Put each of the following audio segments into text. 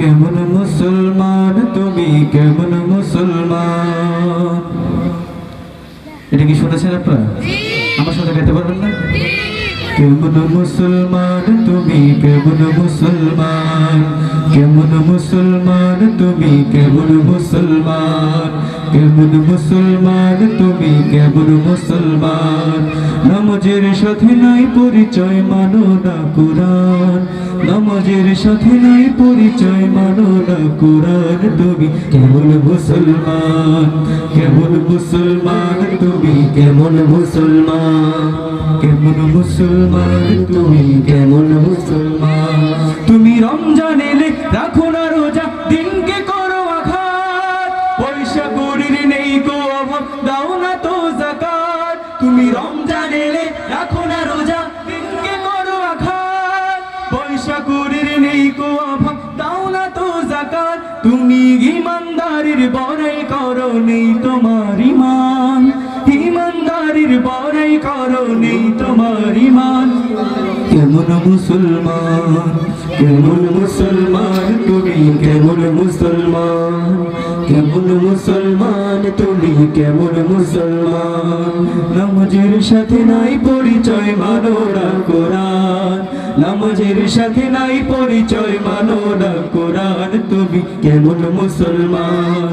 কেমন মুসলমান তুমি কেমন মুসলমান? এটা কি শুনেছেন আপনারা? আমার সাথে গাইতে পারবেন না? কেমন মুসলমান তুমি কেমন মুসলমান? কেমন মুসলমান তুমি কেমন মুসলমান? কেমন মুসলমান তুমি কেমন মুসলমান? নামাজের সাথে নাই পরিচয় মানো না কোরআন। নামাজের সাথে নাই পরিচয় মানো না কোরআন তুমি। কেমন মুসলমান কেমন মুসলমান তুমি, কেমন মুসলমান কেমন মুসলমান তুমি, কেমন মুসলমান। তুমি রমজান এলে রাখো না রোজা, দিনকে করো আঘাত। পয়সা করির নেই গো অভাব, দাও না তো পয়সা করির নেই গো অভাব দাও না তো জাকাত। তুমি ইমানদারির বড়াই করো, নেই তোমার ইমান। ইমানদারির বড়াই করো, নেই তোমার ইমান। কেমন মুসলমান কেমন মুসলমান তুমি, কেমন মুসলমান কেমন মুসলমান তুমি, কেমন মুসলমান। নামাজের সাথে নাই পরিচয় না কোরআন। নামাজের সাথে নাই পরিচয়, মানো না কোরআন তুমি। কেমন মুসলমান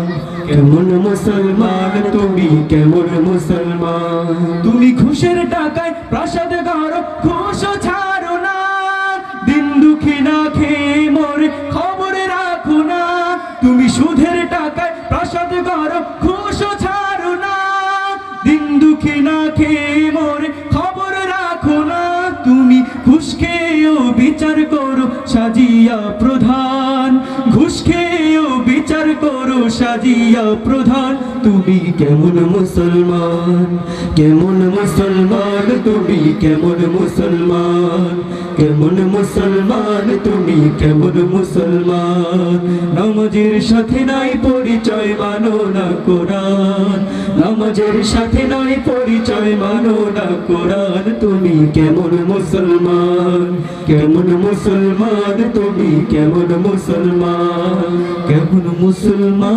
কেমন মুসলমান তুমি, কেমন মুসলমান। তুমি ঘুষের টাকায় প্রাসাদ গারো ঘুষ ছাড়ো না। দিন দুঃখী না খেয়ে মোরে, খবর রাখো না। তুমি সুদের টাকায় প্রাসাদ গারো ঘুষ ছাড়ো না। দিন দুঃখী না খেয়ে মোরে বিচার করো সাজিয়া প্রধান। ঘুষ খেয়েও বিচার করো সাজিয়া প্রধান। তুমি কেমন মুসলমান? কেমন মুসলমান? তুমি কেমন মুসলমান? কেমন মুসলমান? তুমি কেমন মুসলমান? নামাজের সাথে নাই পরিচয় মানো না কোরআন। নামাজের সাথে নাই পরিচয় মানো না কোরআন। তুমি কেমন মুসলমান? কেমন মুসলমান? তুমি কেমন মুসলমান? কেমন মুসলমান?